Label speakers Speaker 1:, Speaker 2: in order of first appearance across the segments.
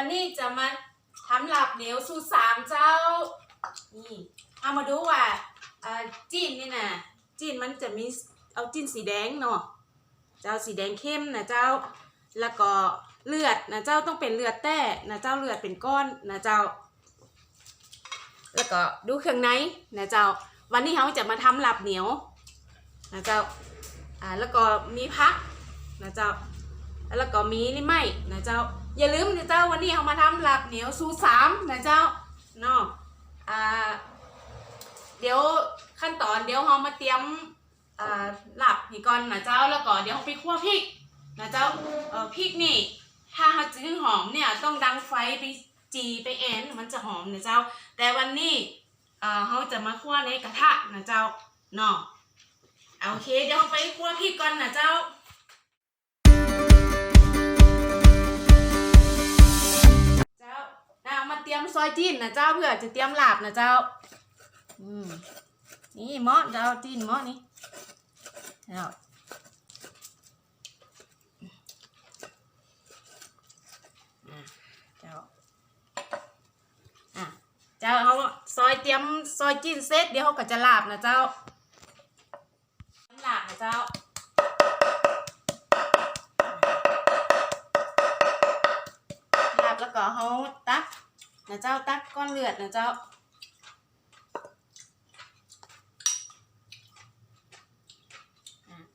Speaker 1: วันนี้จะมาทำหลับเหนียวสูตรสามเจ้า นี่ เอามาดูว่าจีนนี่นะจีนมันจะมีเอาจีนสีแดงเนาะ เจ้าสีแดงเข้มนะเจ้า แล้วก็เลือดนะเจ้าต้องเป็นเลือดแต้นะเจ้าเลือดเป็นก้อนนะเจ้า แล้วก็ดูเครื่องในนะเจ้า วันนี้เขาจะมาทำหลับเหนียวนะเจ้า อ่า แล้วก็มีพักนะเจ้า แล้วก็มีนี่ไม่นะเจ้า อย่าลืมนะเจ้าวันนี้เขามาทำหลับเหนียวสูตรสามนะเจ้าเนาะอ่าเดี๋ยวขั้นตอนเดี๋ยวเรามาเตรียมอ่าหลับนี่ก่อนนะเจ้าแล้วก็เดี๋ยวเราไปคั่วพริกนะเจ้าเออพริกนี่ ถ้าเราจะให้หอมเนี่ยต้องดังไฟไปจีไปแอนมันจะหอมนะเจ้า แต่วันนี้เออเราจะมาคั่วในกระทะนะเจ้าเนาะเอาโอเคเดี๋ยวเราไปคั่วพริกก่อนนะเจ้า จ้าเอามาเตรียมซอยจีนนะเจ้าเพื่อจะเตรียมลาบนะเจ้า อืมนี่หม้อเจ้าจีนหม้อนี่เจ้าอะเจ้าอะเจ้าเอาซอยเตรียมซอยจีนเสร็จเดี๋ยวเขาก็จะลาบนะเจ้า นะเจ้าตักก้อนเลือดนะเจ้า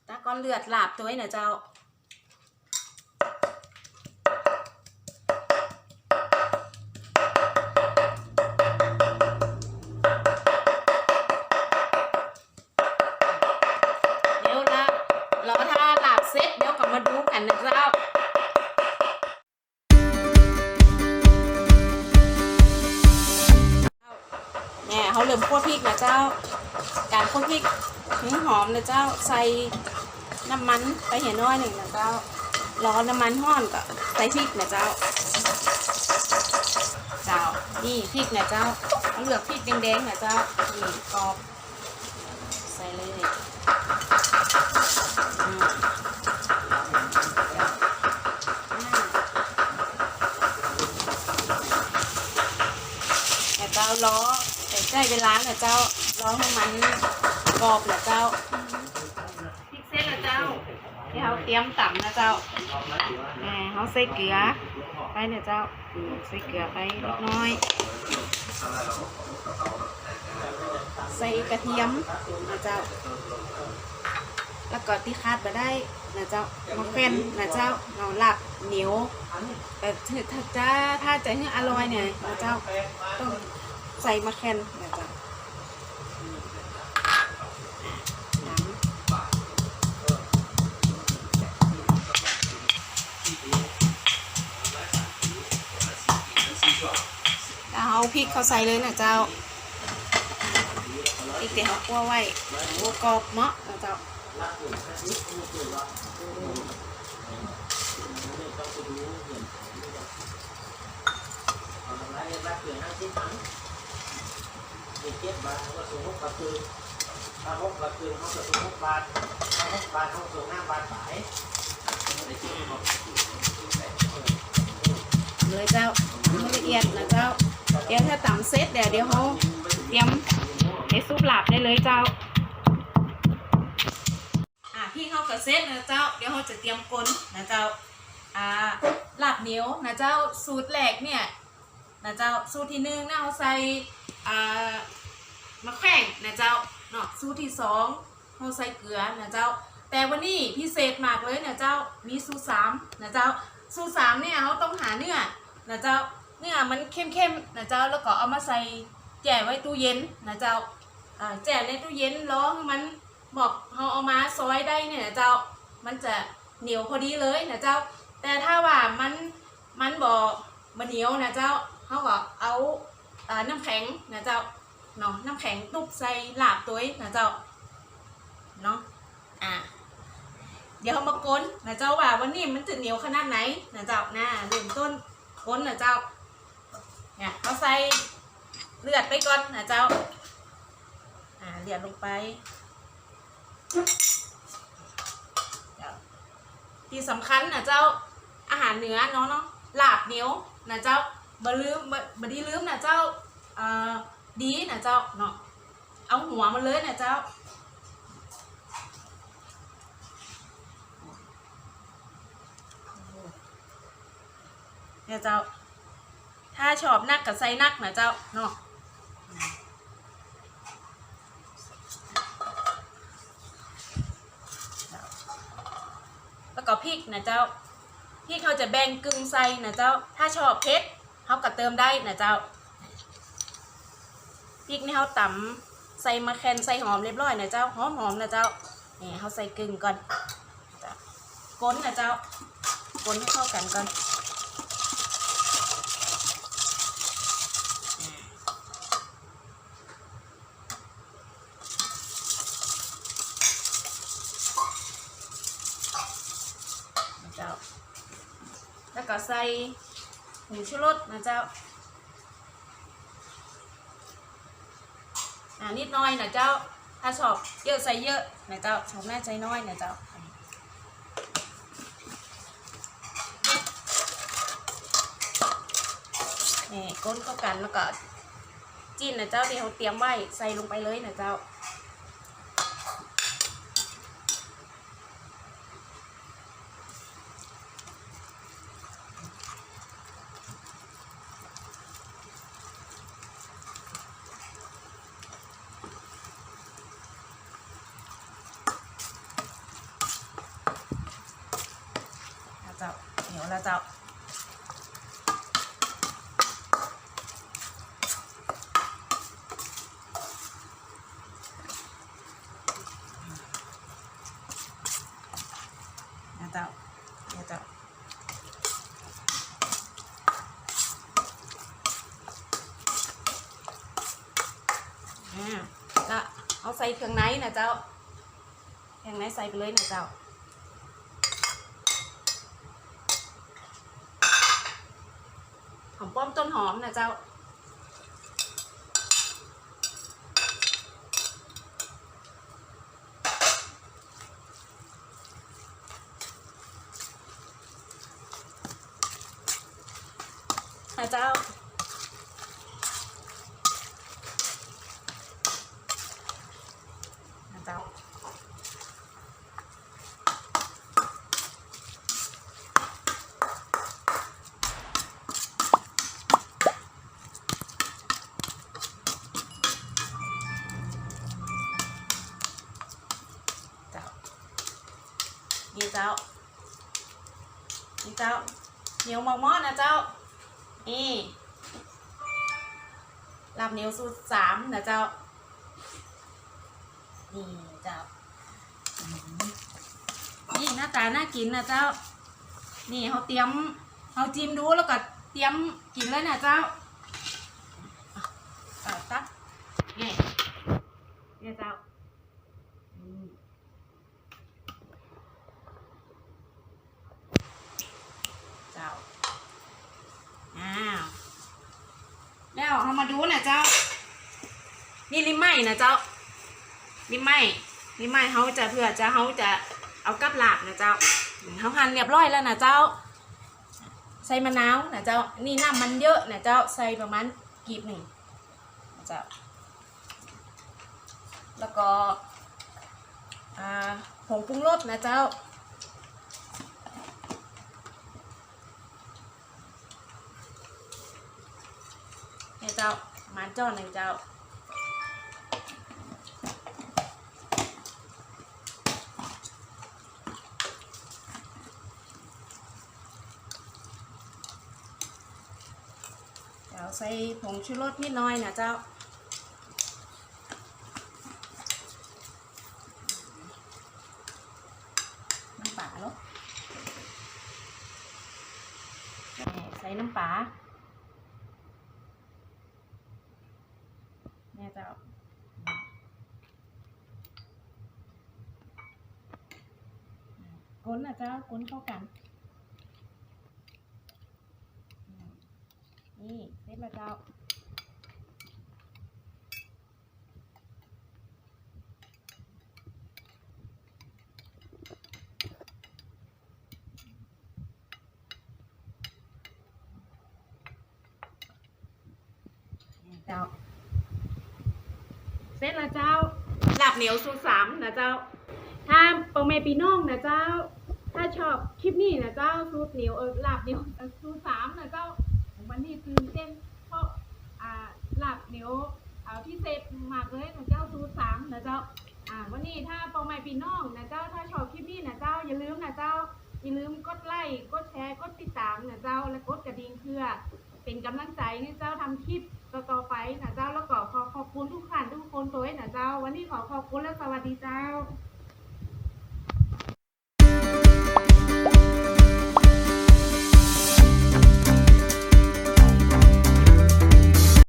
Speaker 1: ตักก้อนเลือดหลาบตัวไว้นะเจ้าเดี๋ยวละรอถ้าหลาบเสร็จเดี๋ยวกลับมาดูกันนะจ้า เขาเริ่มคั่วพริกนะเจ้า การคั่วพริกถึงหอมนะเจ้าใส่น้ำมันไปเห็นน้อยหนึ่งนะเจ้าร้อนน้ำมันห้อนก็ใส่พริกนะเจ้า เจ้านี่พริกนะเจ้าเหลือกพริกแดงๆนะเจ้านี่กรอบใส่เลยแต่เจ้าล้อ แต่ใกล้เวลานะเจ้าล้อให้มันกรอบนะเจ้าพริกเส้นนะเจ้าที่เขาเตรียมต่ำนะเจ้าแหมเขาใส่เกลือไปนะเจ้าใส่เกลือไปเล็กน้อย ใส่กระเทียมนะเจ้า แล้วก็ที่คาดมาได้นะเจ้ามะเขือนะเจ้าเราหลับเหนียวแต่ถ้าถ้าจะถ้าจะให้อร่อยเนี่ยนะเจ้าต้อง ใส่มะเขือนะเจ้าน้ำแล้วเอาพริกเขาใส่เลยนะเจ้าอีกเดี๋ยวเขาคั่วไว้คั่วกรอบเนาะนะเจ้า
Speaker 2: เเจ็ดบาทเขาก็ส่งหกกระคืนถ้าหกกระคืนเขาก็ส่งหกบาทถ้าหกบาทเขาส่งห้าบาทขาย
Speaker 1: เลยเจ้าไม่ละเอียดนะเจ้าเดี๋ยวถ้าต่ำเสร็จเดี๋ยวเดี๋ยวเขาเตรียมให้ซุปหลาบได้เลยเจ้าอ่าพี่เขากับเซตนะเจ้าเดี๋ยวเขาจะเตรียมกลนนะเจ้าอ่าหลาบเหนียวนะเจ้าสูตรแรกเนี่ยนะเจ้าสูตรที่หนึ่งเนะเขาใส่อ่า มะแขว่งนะเจ้าเนาะสูตรที่สองเขาใส่เกลือนะเจ้า แต่วันนี้พิเศษมากเลยนะเจ้ามีสูตรสามนะเจ้าสูตรสามเนี่ยเขาต้องหาเนื้อนะเจ้าเนื้อมันเข้มๆนะเจ้าแล้วก็เอามาใส่แจ่ไว้ตู้เย็นนะเจ้าแจ่ในตู้เย็นร้อให้มันบอกเขาเอามาซอยได้เนี่ยนะเจ้ามันจะเหนียวพอดีเลยนะเจ้า แต่ถ้าว่ามันมันบอกมันเหนียวนะเจ้าเขาก็เอาอ่าน้ำแข็งนะเจ้า เนาะน้ำแข็งตุกใส่ลาบตัวเองนะเจ้าเนาะอ่าเดี๋ยวเขามาก้นนะเจ้าว่าวันนี้มันจะเหนียวขนาดไหนนะเจ้านะเริ่มต้นก้นนะเจ้าเนี่ยเขาใส่เลือดไปก่อนนะเจ้าอ่าเลือดลงไปที่สำคัญนะเจ้าอาหารเหนือเนาะเนาะลาบเหนียวนะเจ้าบ่ลืมบ่ดีลืมนะเจ้าเอ่อ ดีนะเจ้าเนาะเอาหัวมาเลยนะเจ้า เนี่ยเจ้า ถ้าชอบนักกับไซนักนะเจ้าเนาะแล้วก็พริกนะเจ้าพริกเขาจะแบ่งกึ่งใส่นะเจ้า ถ้าชอบเผ็ดเขาก็เติมได้นะเจ้า พริกนี่เขาตำใส่มะแคนใส่หอมเรียบร้อยนะเจ้าหอมหอมนะเจ้านี่เขาใส่กึ่งก่อนจ้ะก้นนะเจ้าก้นให้เข้ากันก่อนเจ้า แล้วก็ใส่ผงชูรสนะเจ้าานิดน้อยนะเจ้า ถ้าชอบเยอะใส่เยอะนะเจ้าชอบแม่ใจน้อยนะเจ้านี่ก้นเข้ากันแล้วก็จิ้นนะเจ้าที่เขาเตรียมไว้ใส่ลงไปเลยนะเจ้า จ้าเหนียวแล้วเจ้านะเจ้านะเจ้าอ่าแล้วเอาใส่เครื่องในนะเจ้าเครื่องในใส่ไปเลยนะเจ้า อมป้อมต้นหอมนะเจ้า นะเจ้า เจ้า เหนียวมอมอนะเจ้า นี่ลาบเหนียวสูตรสามนะเจ้า นี่เจ้า นี่หน้าตาน่ากินนะเจ้า นี่เขาเตรียมเขาจิ้มดูแล้วก็เตรียมกินเลยนะเจ้าเอาตักนี่นี่เจ้าอืมเจ้า อ้าว แล้วเรา มาดูนะเจ้า นี่ลิมไหม้นะเจ้าลิมไหม้ลิมไหม้เขาจะเพื่อจะเขาจะเอากับหลาบนะเจ้าเขาหั่นเรียบร้อยแล้วนะเจ้า ใส่มะนาวนะเจ้า นี่น้ำมันเยอะนะเจ้า ใส่ประมาณกีบหนึ่งนะเจ้า แล้วก็ผงปรุงรสนะเจ้า เนี่ยเจ้ามาจ้อนหนึ่งเจ้าเดี๋ยวใส่ผงชูรสนิดหน่อยนะเจ้า น้ำปลาเนาะใส่น้ำปลา เนี่ยเจ้าก้นนะเจ้าก้นเข้ากัน นี่เสร็จแล้วเจ้าจ้า เส ร็จแล้วเจ้าลาบเหนียวสูตรสามนะเจ้า ถ้าปองเมปีน้องนะเจ้า ถ้าชอบคลิปนี้นะเจ้าสูตรเหนียวเออลาบเหนียวเออสูตรสามนะเจ้าวันนี้ตื่นเต้นเพราะอ่าลาบเหนียวเอาพิเศษมากเลยนะเจ้าสูตรสามนะเจ้าอ่าวันนี้ถ้าปองเมปีน้องนะเจ้าถ้าชอบคลิปนี้นะเจ้าอย่าลืมนะเจ้าอย่าลืมกดไลค์กดแชร์กดติดตามนะเจ้าและกดกระดิ่งเพื่อเป็นกำลังใจให้เจ้าทำคลิป ต่อๆไปนะเจ้าแล้วก็ขอขอบคุณทุกท่านทุกคนตัวเองนะเจ้า วันนี้ขอขอบคุณและสวัสดีเจ้า